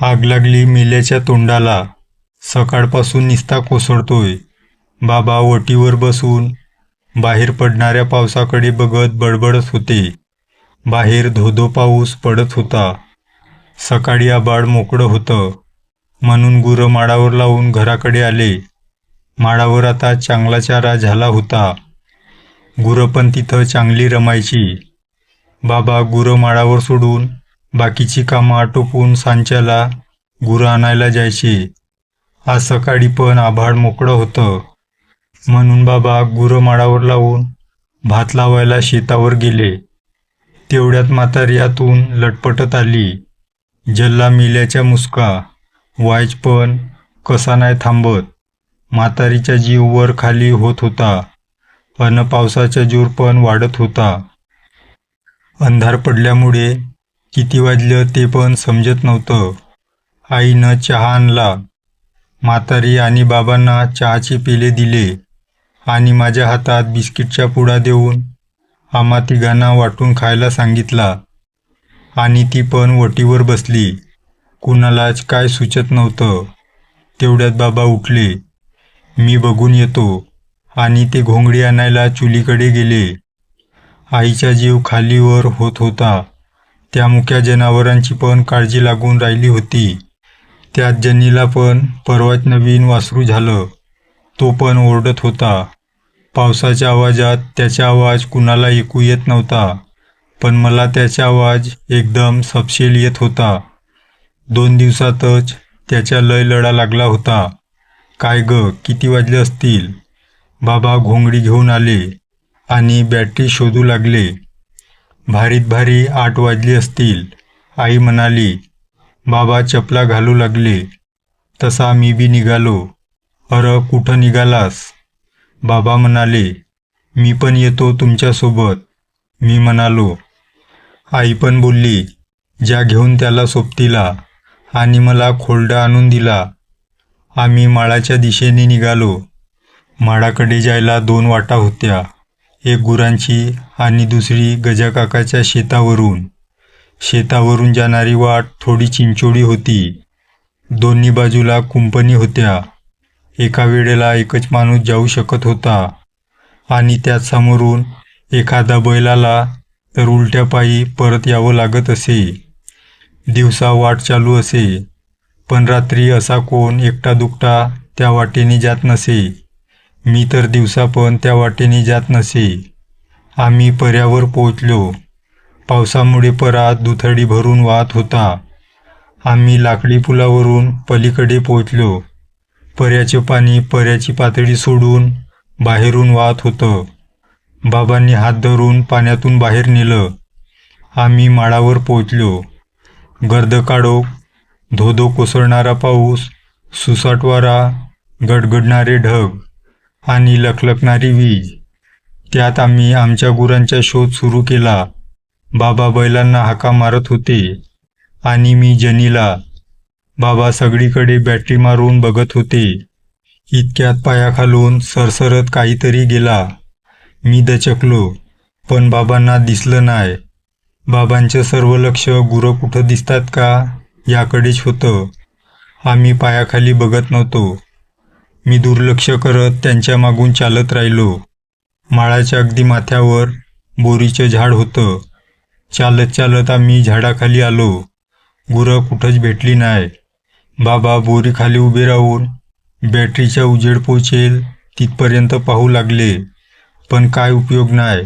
आग लागली मेल्याच्या तोंडाला. सकाळपासून निस्ता कोसळतोय. बाबा वटीवर बसून बाहेर पडणाऱ्या पावसाकडे बघत बडबडत होते. बाहेर धोधो पाऊस पडत होता. सकाळी आबाड मोकळं होतं. म्हणून गुरं माडावर लावून घराकडे आले. माडावर आता चांगला चारा झाला होता. गुरं पण तिथं चांगली रमायची. बाबा गुरं माडावर सोडून बाकीची कामं आटोपून सांच्याला गुरं आणायला जायचे. आज सकाळी पण आभाळ मोकळं होतं. म्हणून बाबा गुरं माळावर लावून भात लावायला शेतावर गेले. तेवढ्यात म्हातारी आतून लटपटत आली. जल्ला मिल्याच्या मुसका. वायच पण कसा नाही थांबत. म्हातारीचा जीव वर खाली होत होता. अन पावसाचा जोर पण वाढत होता. अंधार पडल्यामुळे किती वाजलं ते पण समजत नव्हतं. आईनं चहा आणला. म्हातारी आणि बाबांना चहाचे पेले दिले आणि माझ्या हातात बिस्किटच्या पुडा देऊन आम्हा तिघांना वाटून खायला सांगितला. आणि ती पण वटीवर बसली. कुणालाच काय सुचत नव्हतं. तेवढ्यात बाबा उठले. मी बघून येतो. आणि ते घोंगडी आणायला चुलीकडे गेले. आईचा जीव खालीवर होत होता. त्या मुक्या जनावरांची पण काळजी लागून राहिली होती. त्यात जनीला पण परवाच नवीन वासरू झालं. तो पण ओरडत होता. पावसाच्या आवाजात त्याचा आवाज कुणाला ऐकू येत नव्हता पण मला त्याचा आवाज एकदम सपशेल येत होता. दोन दिवसातच त्याच्या लय लढा लागला होता. काय ग किती वाजले असतील? बाबा घोंगडी घेऊन आले आणि बॅटरी शोधू लागले. भारीत भारी आठ वाजली असतील. आई म्हणाली बाबा चपला घालू लागले. तसा मी बी निघालो. अर कुठं निघालास? बाबा म्हणाले मी पण येतो तुमच्यासोबत. मी म्हणालो आई पण बोलली ज्या घेऊन त्याला सोबतीला आणि मला खोलडा आणून दिला. आम्ही माळाच्या दिशेने निघालो. माळाकडे जायला दोन वाटा होत्या. एक गुरांची आणि दुसरी गजाकाकाच्या शेतावरून. शेतावरून जाणारी वाट थोडी चिंचोडी होती. दोन्ही बाजूला कुंपणी होत्या. एका वेळेला एकच माणूस जाऊ शकत होता. आणि त्यात समोरून एखादा बैल आला तर उलट्या पायी परत यावं लागत असे. दिवसा वाट चालू असे. पण रात्री असा कोण एकटा दुकटा त्या वाटेने जात नसे. मी तर दिवसा पण त्या वाटेने जात नसे. आम्ही पर्यावर पोहोचलो. पावसामुळे परात दुथडी भरून वाहत होता. आम्ही लाकडी पुलावरून पलीकडे पोहोचलो. पर्याचे पाणी पर्याची पातळी सोडून बाहेरून वाहत होतं. बाबांनी हात धरून पाण्यातून बाहेर नेलं. आम्ही माळावर पोचलो गर्द काढो धोधो कोसळणारा पाऊस सुसाट वारा गडगडणारे ढग. आणि लखलखणारी वीज. त्यात आम्ही आमच्या गुरांचा शोध सुरू केला. बाबा बैलांना हाका मारत होते. आणि मी जनीला बाबा सगळीकडे बॅटरी मारून बघत होते. इतक्यात पायाखालून सरसरत काहीतरी गेला. मी दचकलो पण बाबांना दिसलं नाही. बाबांचं सर्व लक्ष गुरं कुठं दिसतात का? याकडेच होतं. आम्ही पायाखाली बघत नव्हतो. मी दुर्लक्ष करत त्यांच्या मागून चालत राहिलो. माळाच्या अगदी माथ्यावर बोरीचं झाड होतं. चालत चालत आम्ही झाडाखाली आलो. गुरं कुठंच भेटली नाही. बाबा बोरीखाली उभे राहून बॅटरीचा उजेड पोचेल तिथपर्यंत पाहू लागले. पण काय उपयोग नाही.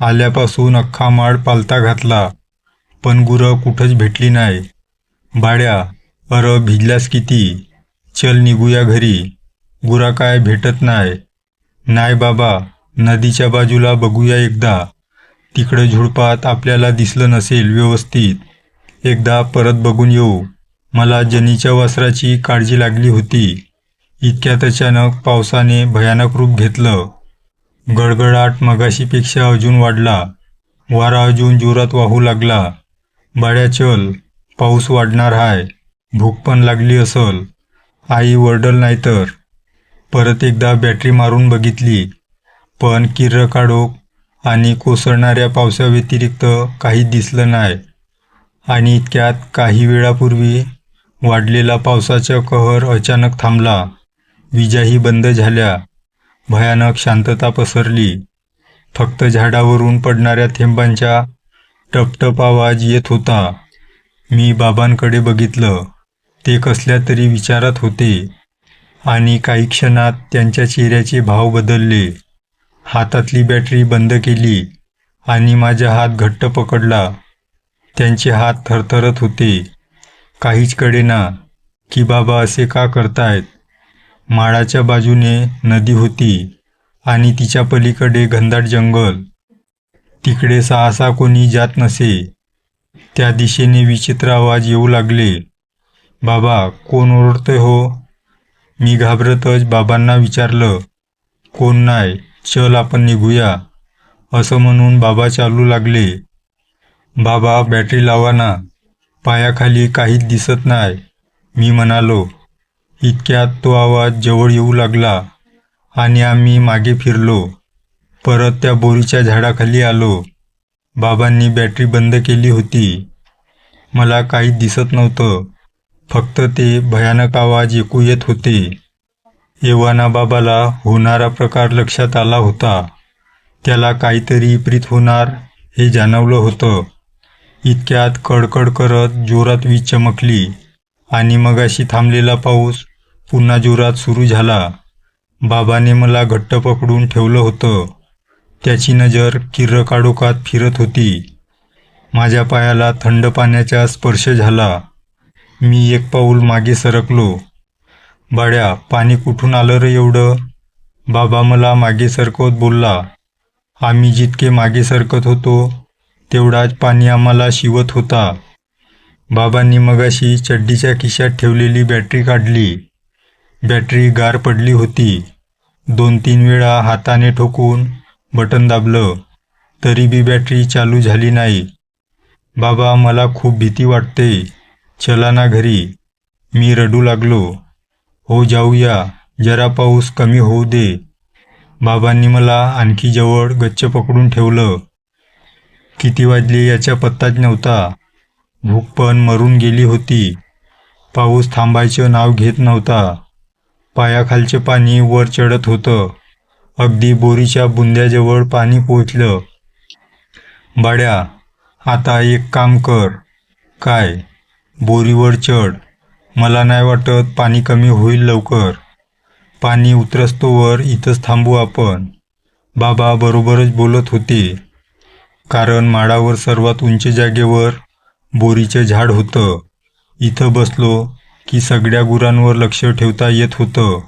आल्यापासून अख्खा माळ पालता घातला. पण गुरं कुठंच भेटली नाही. बाड्या अर भिजल्यास किती? चल निघूया घरी. गुरा काय भेटत नाही नाही बाबा नदीच्या बाजूला बघूया एकदा. तिकडं झुडपात आपल्याला दिसलं नसेल व्यवस्थित. एकदा परत बघून येऊ. मला जनीच्या वासराची काळजी लागली होती. इतक्यात अचानक पावसाने भयानक रूप घेतलं. गडगडाट मगाशीपेक्षा अजून वाढला. वारा अजून जोरात वाहू लागला. बाड्या चल पाऊस वाढणार हाय. भूक पण लागली असल. आई वरडल नाही तर परत एकदा बॅटरी मारून बघितली. पण किर्र काढोक आणि कोसळणाऱ्या पावसाव्यतिरिक्त काही दिसलं नाही. आणि इतक्यात काही वेळापूर्वी वाढलेला पावसाचा कहर अचानक थांबला. विजाही बंद झाल्या. भयानक शांतता पसरली. फक्त झाडावरून पडणाऱ्या थेंबांचा टपटप आवाज येत होता. मी बाबांकडे बघितलं. ते कसल्या तरी विचारात होते. आणि काही क्षणात त्यांच्या चेहऱ्याचे भाव बदलले. हातातली बॅटरी बंद केली आणि माझा हात घट्ट पकडला. त्यांचे हात थरथरत होते. काहीच कळेना की बाबा असे का करतायत. माळाच्या बाजूने नदी होती आणि तिच्या पलीकडे घनदाट जंगल. तिकडे सहसा कोणी जात नसे. त्या दिशेने विचित्र आवाज येऊ लागले. बाबा कोण ओरडतोय हो? मी घाबरतच बाबांना विचारलं कोण नाही चल आपण निघूया. असं म्हणून बाबा चालू लागले. बाबा बॅटरी लावा ना पायाखाली काहीच दिसत नाही मी म्हणालो इतक्यात तो आवाज जवळ येऊ लागला आणि आम्ही मागे फिरलो. परत त्या बोरीच्या झाडाखाली आलो. बाबांनी बॅटरी बंद केली होती. मला काहीच दिसत नव्हतं. फक्त ते भयानक आवाज ऐकू येत होते. एव्हाना बाबाला होणारा प्रकार लक्षात आला होता. त्याला काहीतरी प्रीत होणार हे जाणवलं होतं. इतक्यात कडकड करत जोरात वीज चमकली आणि मगाशी थांबलेला पाऊस पुन्हा जोरात सुरू झाला. बाबाने मला घट्ट पकडून ठेवलं होतं. त्याची नजर किर्र काडोकात फिरत होती. माझ्या पायाला थंड पाण्याचा स्पर्श झाला. मी एक पाऊल मागे सरकलो. बाड्या पाणी कुठून आलं रे एवढं? बाबा मला मागे सरकवत बोलला. आम्ही जितके मागे सरकत होतो तेवढाच पाणी आम्हाला शिवत होता. बाबांनी मगाशी चड्डीच्या खिशात ठेवलेली बॅटरी काढली. बॅटरी गार पडली होती. दोन तीन वेळा हाताने ठोकून बटन दाबलं. तरी बी बॅटरी चालू झाली नाही. बाबा मला खूप भीती वाटते. चला ना घरी. मी रडू लागलो. हो जाऊया. जरा पाऊस कमी होऊ दे. बाबांनी मला आणखी जवळ गच्च पकडून ठेवलं. किती वाजले याचा पत्ताच नव्हता. भूक पण मरून गेली होती. पाऊस थांबायचं नाव घेत नव्हता. पायाखालचे पाणी वर चढत होतं. अगदी बोरीच्या बुंद्याजवळ पाणी पोचलं बाड्या आता एक काम कर. काय? बोरीवर चढ. मला नाही वाटत पाणी कमी होईल लवकर. पाणी उतरस्तोवर इथंच थांबू आपण. बाबा बरोबरच बोलत होते. कारण माडावर सर्वात उंच जागेवर बोरीचं झाड होतं. इथं बसलो की सगळ्या गुरांवर लक्ष ठेवता येत होतं.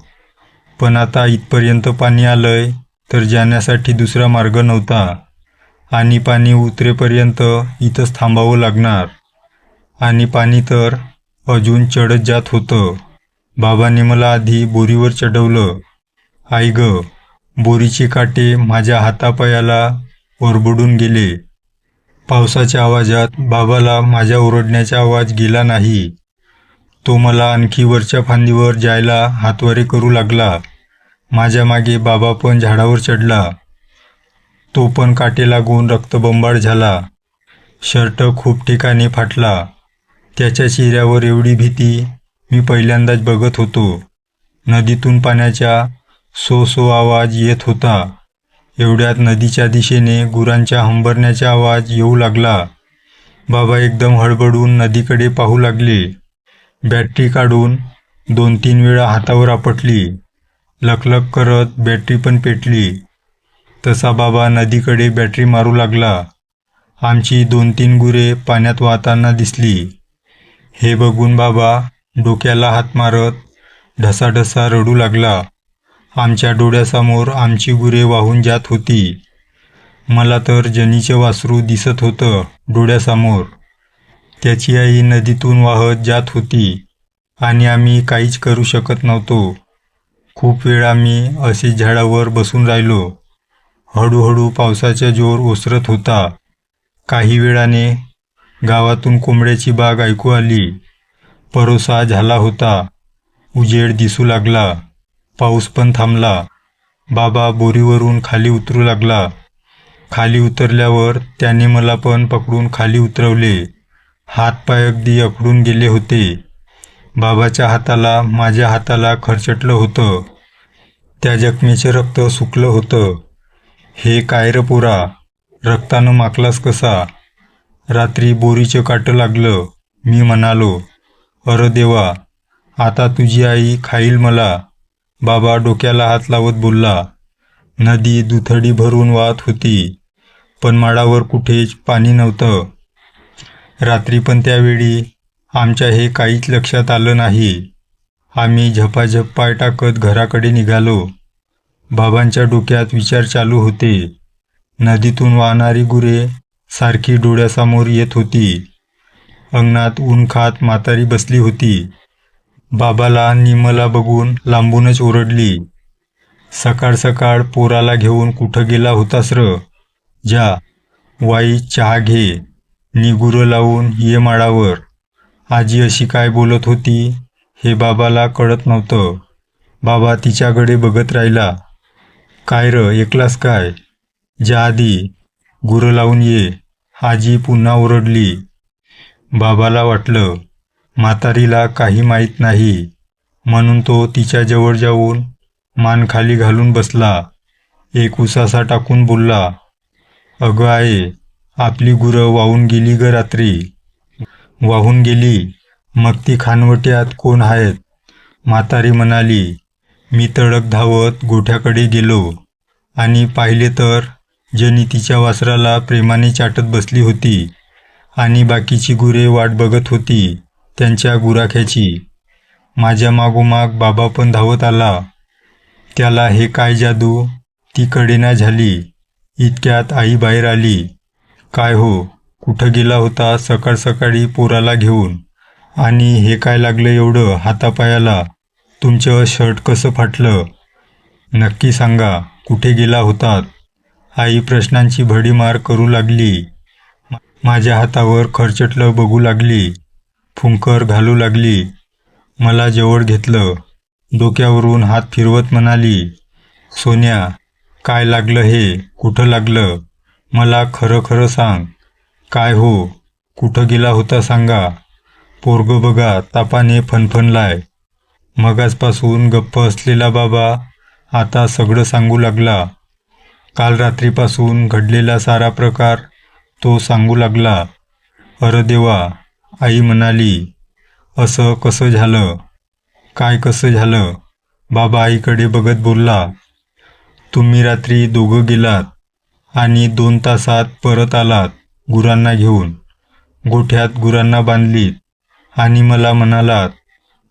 पण आता इथपर्यंत पाणी आलंय तर जाण्यासाठी दुसरा मार्ग नव्हता. आणि पाणी उतरेपर्यंत इथंच थांबावं लागणार. आणि पाणी तर अजून चढत जात होतं. बाबांनी मला आधी बोरीवर चढवलं. आई ग बोरीचे काटे माझ्या हातापायाला ओरबडून गेले. पावसाच्या आवाजात बाबाला माझ्या ओरडण्याचा आवाज गेला नाही. तो मला आणखी वरच्या फांदीवर जायला हातवारे करू लागला. माझ्या मागे बाबा पण झाडावर चढला. तो पण काटे लागून रक्तबंबाळ झाला. शर्ट खूप ठिकाणी फाटला. त्याच्या चेहऱ्यावर एवढी भीती मी पहिल्यांदाच बघत होतो. नदीतून पाण्याचा सो सो आवाज येत होता. एवढ्यात नदीच्या दिशेने गुरांच्या हंबरण्याचा आवाज येऊ लागला. बाबा एकदम हडबडून नदीकडे पाहू लागले. बॅटरी काढून दोन तीन वेळा हातावर आपटली. लकलक करत बॅटरी पण पेटली. तसा बाबा नदीकडे बॅटरी मारू लागला. आमची दोन तीन गुरे पाण्यात वाहताना दिसली. हे बघून बाबा डोक्याला हात मारत ढसाढसा रडू लागला. आमच्या डोळ्यासमोर आमची गुरे वाहून जात होती. मला तर जनीचं वासरू दिसत होतं डोळ्यासमोर. त्याची आई नदीतून वाहत जात होती आणि आम्ही काहीच करू शकत नव्हतो. खूप वेळ आम्ही असे झाडावर बसून राहिलो. हळूहळू पावसाचा जोर ओसरत होता. काही वेळाने गावातून कोंबड्याची बाग ऐकू आली. परोसा झाला होता. उजेड दिसू लागला. पाऊस पण थांबला. बाबा बोरीवरून खाली उतरू लागला. खाली उतरल्यावर त्याने मला पण पकडून खाली उतरवले. हातपाय अगदी अकडून गेले होते. बाबाच्या हाताला माझ्या हाताला खरचटलं होतं. त्या जखमेचे रक्त सुकलं होतं. हे काय र पोरा? रक्तानं माकलास कसा? रात्री बोरीचं काटं लागलं. मी म्हणालो अरे देवा आता तुझी आई खाईल मला. बाबा डोक्याला हात लावत बोलला नदी दुथडी भरून वाहत होती पण माडावर कुठेच पाणी नव्हतं. रात्री पण त्यावेळी आमच्या हे काहीच लक्षात आलं नाही. आम्ही झपाझप पाय टाकत घराकडे निघालो. बाबांच्या डोक्यात विचार चालू होते. नदीतून वाहणारी गुरे सारखी डोळ्यासमोर येत होती. अंगणात ऊन खात म्हातारी बसली होती. बाबाला निमला बघून लांबूनच ओरडली. सकाळ सकाळ पोराला घेऊन कुठं गेला होतास र? जा वाई चहा घे. निगुरं लावून ये माळावर. आजी अशी काय बोलत होती हे बाबाला कळत नव्हतं. बाबा तिच्याकडे बघत राहिला. काय र एकलास काय? जा आधी. गुरं लावून ये. आजी पुन्हा ओरडली. बाबाला वाटलं म्हातारीला काही माहीत नाही. म्हणून तो तिच्याजवळ जाऊन मान खाली घालून बसला. एक उसासा टाकून बोलला अगं आहे आपली गुरं वाहून गेली ग रात्री. वाहून गेली? मग ती खानवट्यात कोण आहेत? म्हातारी म्हणाली मी तडक धावत गोठ्याकडे गेलो आणि पाहिले तर जनी तिच्या वासराला प्रेमाने चाटत बसली होती आणि बाकीची गुरे वाट बघत होती त्यांच्या गुराख्याची. माझ्या मागोमाग बाबा पण धावत आला. त्याला हे काय जादू? ती कडेना झाली. इतक्यात आई बाहेर आली. काय हो? कुठं गेला होता सकाळ सकाळी पोराला घेऊन? आणि हे काय लागलं एवढं हातापायाला? तुमचं शर्ट कसं फाटलं? नक्की सांगा कुठे गेला होतात आई प्रश्नांची भडीमार करू लागली. माझ्या हातावर खरचटलं बघू लागली. फुंकर घालू लागली. मला जवळ घेतलं. डोक्यावरून हात फिरवत म्हणाली सोन्या काय लागलं हे? कुठं लागलं? मला खरं खरं सांग. काय हो? कुठं गेला होता सांगा. पोरग बघा तापाने फनफनलाय. मगाचपासून गप्प असलेला बाबा आता सगळं सांगू लागला. काल रात्रीपासून घडलेला सारा प्रकार तो सांगू लागला. अरे देवा आई म्हणाली असं कसं झालं? काय कसं झालं? बाबा आईकडे बघत बोलला तुम्ही रात्री दोघं गेलात आणि दोन तासात परत आलात गुरांना घेऊन. गोठ्यात गुरांना बांधलीत आणि मला म्हणालात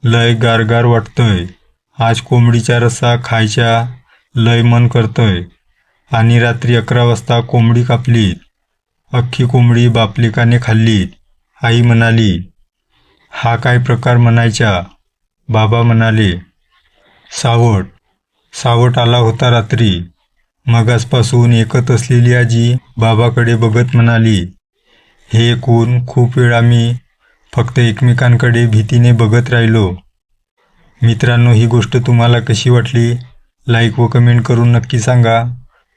लय गारगार वाटतंय. आज कोंबडीचा रस्सा खायच्या लय मन करतंय. आणि रात्री अकरा वाजता कोंबडी कापली. अख्खी कोंबडी बापलिकाने खाल्ली. आई म्हणाली हा काय प्रकार म्हणायचा? बाबा म्हणाले सावट. सावट आला होता रात्री. मगासपासून एकत असलेली आजी बाबाकडे बघत म्हणाली हे ऐकून खूप वेळा आम्ही फक्त एकमेकांकडे भीतीने बघत राहिलो. मित्रांनो ही गोष्ट तुम्हाला कशी वाटली? लाईक व कमेंट करून नक्की सांगा.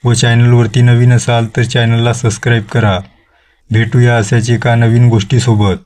व चॅनलवरती नवीन असाल तर चॅनलला सबस्क्राईब करा. भेटूया अशाच एका नवीन गोष्टीसोबत.